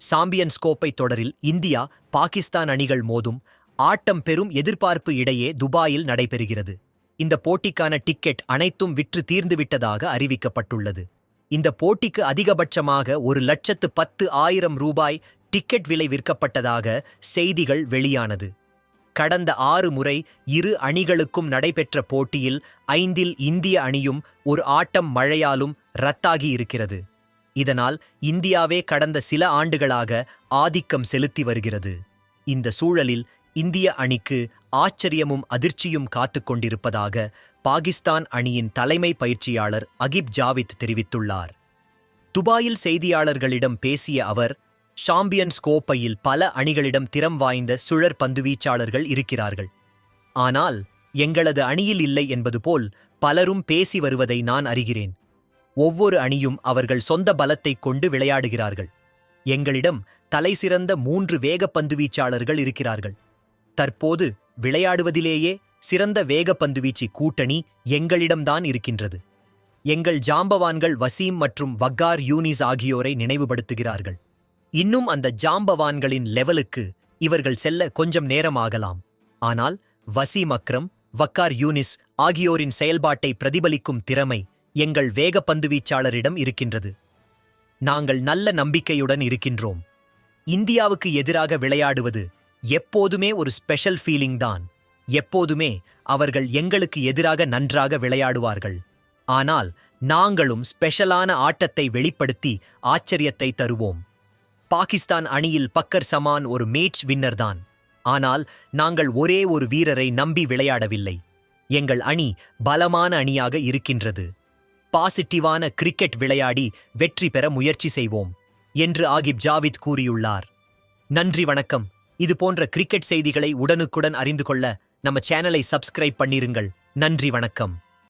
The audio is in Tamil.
சாம்பியன்ஸ் கோப்பை தொடரில் இந்தியா பாகிஸ்தான் அணிகள் மோதும் ஆட்டம் பெரும் எதிர்பார்ப்பு இடையே துபாயில் நடைபெறுகிறது. இந்த போட்டிக்கான டிக்கெட் அனைத்தும் விற்று தீர்ந்துவிட்டதாக அறிவிக்கப்பட்டுள்ளது. இந்த போட்டிக்கு அதிகபட்சமாக ஒரு லட்சத்து பத்து ஆயிரம் ரூபாய் டிக்கெட் விலை விற்கப்பட்டதாக செய்திகள் வெளியானது. கடந்த ஆறு முறை இரு அணிகளுக்கும் நடைபெற்ற போட்டியில் ஐந்தில் இந்திய அணியும் ஒரு ஆட்டம் மழையாலும் ரத்தாகி இருக்கிறது. இதனால் இந்தியாவே கடந்த சில ஆண்டுகளாக ஆதிக்கம் செலுத்தி வருகிறது. இந்த சூழலில் இந்திய அணிக்கு ஆச்சரியமும் அதிர்ச்சியும் காத்து கொண்டிருப்பதாக பாகிஸ்தான் அணியின் தலைமை பயிற்சியாளர் அகிப் ஜாவித் தெரிவித்துள்ளார். துபாயில் செய்தியாளர்களிடம் பேசிய அவர் சாம்பியன்ஸ் கோப்பையில் பல அணிகளிடம் திறம் வாய்ந்த சுழற் பந்துவீச்சாளர்கள் இருக்கிறார்கள். ஆனால் எங்களது அணியில் இல்லை என்பது போல் பலரும் பேசி வருவதை நான் அறிகிறேன். ஒவ்வொரு அணியும் அவர்கள் சொந்த பலத்தைக் கொண்டு விளையாடுகிறார்கள். எங்களிடம் தலைசிறந்த மூன்று வேகப்பந்துவீச்சாளர்கள் இருக்கிறார்கள். தற்போது விளையாடுவதிலேயே சிறந்த வேகப்பந்துவீச்சு கூட்டணி எங்களிடம்தான் இருக்கின்றது. எங்கள் ஜாம்பவான்கள் வசீம் மற்றும் வக்கார் யூனிஸ் ஆகியோரை நினைவுபடுத்துகிறார்கள். இன்னும் அந்த ஜாம்பவான்களின் லெவலுக்கு இவர்கள் செல்ல கொஞ்சம் நேரமாகலாம் ஆனால் வசீம் அக்ரம் வக்கார் யூனிஸ் ஆகியோரின் செயல்பாட்டை பிரதிபலிக்கும் திறமை எங்கள் வேகப்பந்துவீச்சாளரிடம் இருக்கின்றது. நாங்கள் நல்ல நம்பிக்கையுடன் இருக்கின்றோம். இந்தியாவுக்கு எதிராக விளையாடுவது எப்போதுமே ஒரு ஸ்பெஷல் ஃபீலிங் தான். எப்போதுமே அவர்கள் எங்களுக்கு எதிராக நன்றாக விளையாடுவார்கள். ஆனால் நாங்களும் ஸ்பெஷலான ஆட்டத்தை வெளிப்படுத்தி ஆச்சரியத்தை தருவோம். பாகிஸ்தான் அணியில் பக்கர் சமான் ஒரு மேட்ச் வின்னர் தான். ஆனால் நாங்கள் ஒரே ஒரு வீரரை நம்பி விளையாடவில்லை. எங்கள் அணி பலமான அணியாக இருக்கின்றது. பாசிட்டிவான கிரிக்கெட் விளையாடி வெற்றி பெற முயற்சி செய்வோம் என்று ஆகிப் ஜாவித் கூறியுள்ளார். நன்றி வணக்கம். இது போன்ற கிரிக்கெட் செய்திகளை உடனுக்குடன் அறிந்து கொள்ள நம்ம சேனலை சப்ஸ்கிரைப் பண்ணிருங்கள். நன்றி வணக்கம்.